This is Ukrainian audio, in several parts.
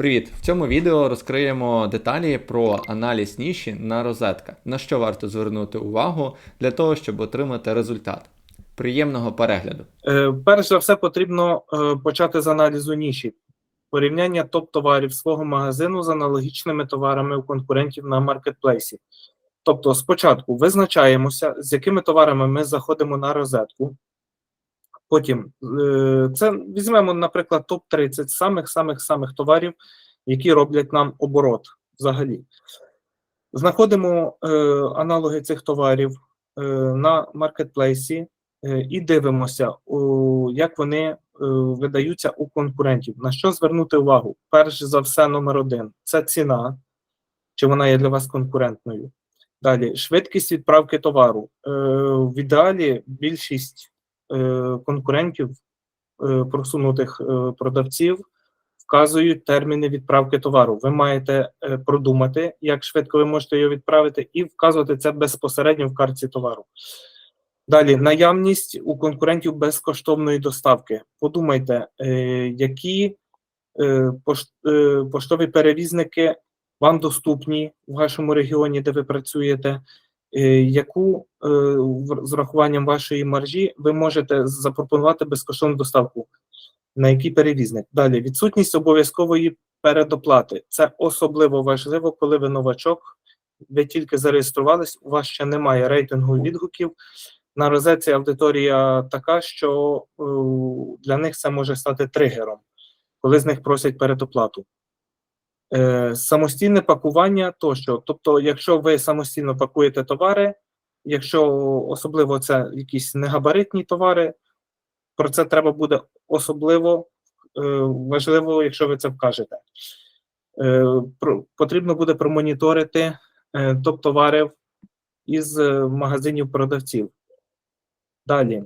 Привіт! В цьому відео розкриємо деталі про аналіз ніші на розетка, на що варто звернути увагу для того, щоб отримати результат. Приємного перегляду. Е, Перш за все, потрібно е, почати з аналізу ніші, порівняння топ-товарів свого магазину з аналогічними товарами у конкурентів на маркетплейсі. Тобто, спочатку визначаємося, з якими товарами ми заходимо на розетку. Потім е, це візьмемо, наприклад, топ-30 самих-самих-самих товарів, які роблять нам оборот взагалі. Знаходимо е, аналоги цих товарів е, на маркетплейсі е, і дивимося, у, як вони е, видаються у конкурентів. На що звернути увагу? Перш за все, номер один це ціна, чи вона є для вас конкурентною. Далі швидкість відправки товару. Е, в ідеалі більшість конкурентів, е, просунутих е, продавців вказують терміни відправки товару. Ви маєте е, продумати, як швидко ви можете його відправити, і вказувати це безпосередньо в картці товару. Далі наявність у конкурентів безкоштовної доставки. Подумайте, е, які е, пош- е, поштові перевізники вам доступні в вашому регіоні, де ви працюєте, е, яку е, з урахуванням вашої маржі ви можете запропонувати безкоштовну доставку, на який перевізник. Далі відсутність обов'язкової передоплати. Це особливо важливо, коли ви новачок, ви тільки зареєструвались, у вас ще немає рейтингу відгуків. На розетці аудиторія така, що е, для них це може стати тригером, коли з них просять передоплату. Е, самостійне пакування тощо. Тобто, якщо ви самостійно пакуєте товари, якщо особливо це якісь негабаритні товари, про це треба буде особливо е, важливо, якщо ви це вкажете. Е, потрібно буде промоніторити е, топ-товарів із магазинів продавців. Далі.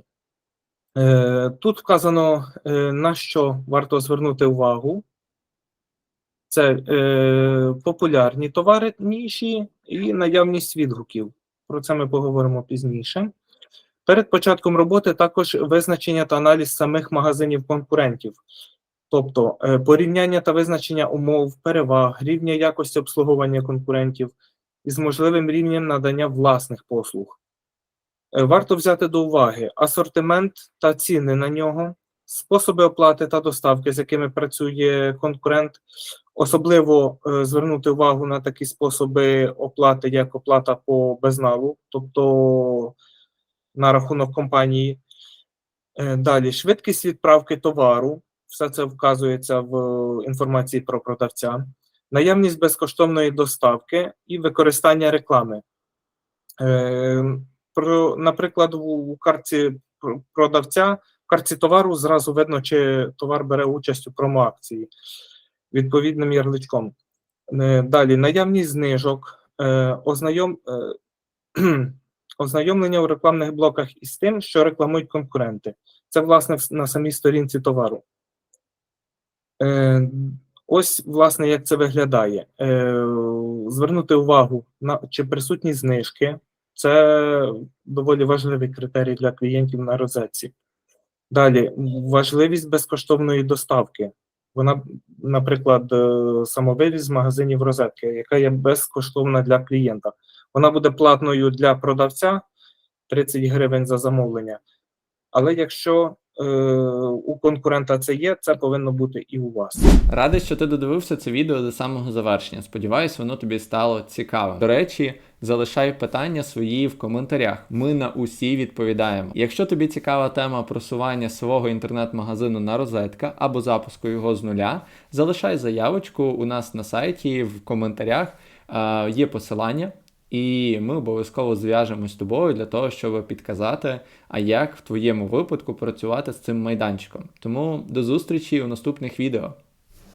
Тут вказано, на що варто звернути увагу. Це е, популярні товари ніші і наявність відгуків. Про це ми поговоримо пізніше. Перед початком роботи також визначення та аналіз самих магазинів конкурентів, тобто е, порівняння та визначення умов, переваг, рівня якості обслуговування конкурентів із можливим рівнем надання власних послуг. Е, Варто взяти до уваги асортимент та ціни на нього, способи оплати та доставки, з якими працює конкурент, особливо е, звернути увагу на такі способи оплати, як оплата по безналу, тобто на рахунок компанії. Е, Далі швидкість відправки товару, все це вказується в інформації про продавця, наявність безкоштовної доставки і використання реклами. Е, наприклад, у картці продавця, в картці товару зразу видно, чи товар бере участь у промоакції відповідним ярличком. Е, Далі наявність знижок, е, ознайом, е, ознайомлення у рекламних блоках із тим, що рекламують конкуренти. Це, власне, на самій сторінці товару. Ось, власне, як це виглядає. Звернути увагу на чи присутні знижки. Це доволі важливий критерій для клієнтів на розетці. Далі, важливість безкоштовної доставки. Вона, наприклад, е, самовивіз магазинів розетки, яка є безкоштовна для клієнта. Вона буде платною для продавця 30 гривень за замовлення. Але якщо е, у конкурента це є, це повинно бути і у вас. Радий, що ти додивився це відео до самого завершення. Сподіваюсь, воно тобі стало цікавим. До речі, залишай питання свої в коментарях. Ми на усі відповідаємо. Якщо тобі цікава тема просування свого інтернет-магазину на розетка або запуску його з нуля, залишай заявочку у нас на сайті в коментарях. Е, є посилання. І ми обов'язково зв'яжемось з тобою для того, щоб підказати, а як в твоєму випадку працювати з цим майданчиком. Тому до зустрічі у наступних відео.